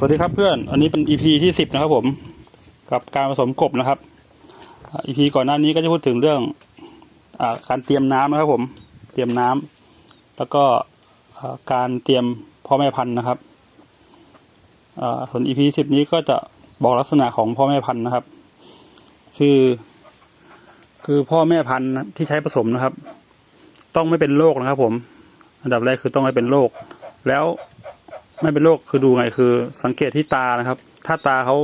สวัสดีครับเพื่อน อันนี้เป็น EP ที่สิบนะครับผม กับการผสมกบนะครับอ่า EP ก่อนหน้านี้ก็จะพูดถึงเรื่องอการเตรียมน้ำนะครับผม เตรียมน้ำแล้วก็การเตรียมพ่อแม่พันธุ์นะครับส่วน EP สิบนี้ก็จะบอกลักษณะของพ่อแม่พันธุ์นะครับ คือ คือพ่อแม่พันธุ์ที่ใช้ผสมนะครับ ต้องไม่เป็นโรคนะครับผม อันดับแรกคือต้องไม่เป็นโรคแล้ว ไม่เป็นโรคคือดูไงคือ สังเกตที่ตานะครับ ถ้าตาเขา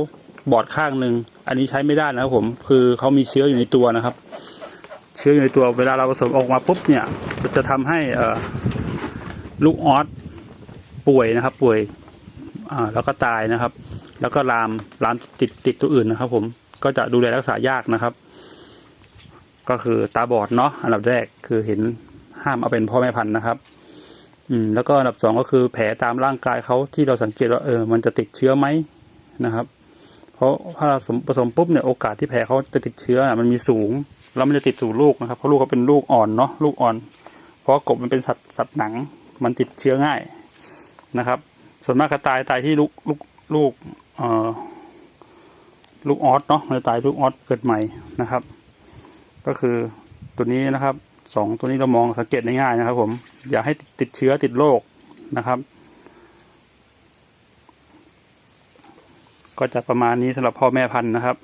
บอดข้างหนึ่งอันนี้ใช้ไม่ได้นะครับผมคือเขามีเชื้ออยู่ในตัวนะครับ เชื้ออยู่ในตัวเวลาเราผสมออกมาปุ๊บเนี่ยจะจะทำให้ลูกออสป่วยนะครับ ป่วยแล้วก็ตายนะครับ แล้วก็ลามลามติดติดตัวอื่นนะครับ ผมก็จะดูแลรักษายากนะครับ ก็คือตาบอดเนาะอันดับแรกคือเห็นห้ามเอาเป็นพ่อแม่พันธุ์นะครับ อืมแล้วก็อันดับสองก็คือแผลตามร่างกายเขาที่เราสังเกตว่าเออมันจะติดเชื้อไหมนะครับ เพราะถ้าเราผสมผสมปุ๊บเนี่ยโอกาสที่แผลเขาจะติดเชื้อมันมีสูงแล้วมันจะติดสู่ลูกนะครับเพราะลูกเขาเป็นลูกอ่อนเนาะลูกอ่อน เพราะกบมันเป็นสัตว์สัตว์หนังมันติดเชื้อง่ายนะครับ ส่วนมากก็ตายตายที่ลูกลูกลูกเอ่อลูกออสเนาะมันจะตายลูกออสเกิดใหม่นะครับ ก็คือตัวนี้นะครับ สองตัวนี้เรามองสังเกตง่ายๆนะครับผม อย่าให้ติดเชื้อติดโรคนะครับ ก็จะประมาณนี้สำหรับพ่อแม่พันธุ์นะครับ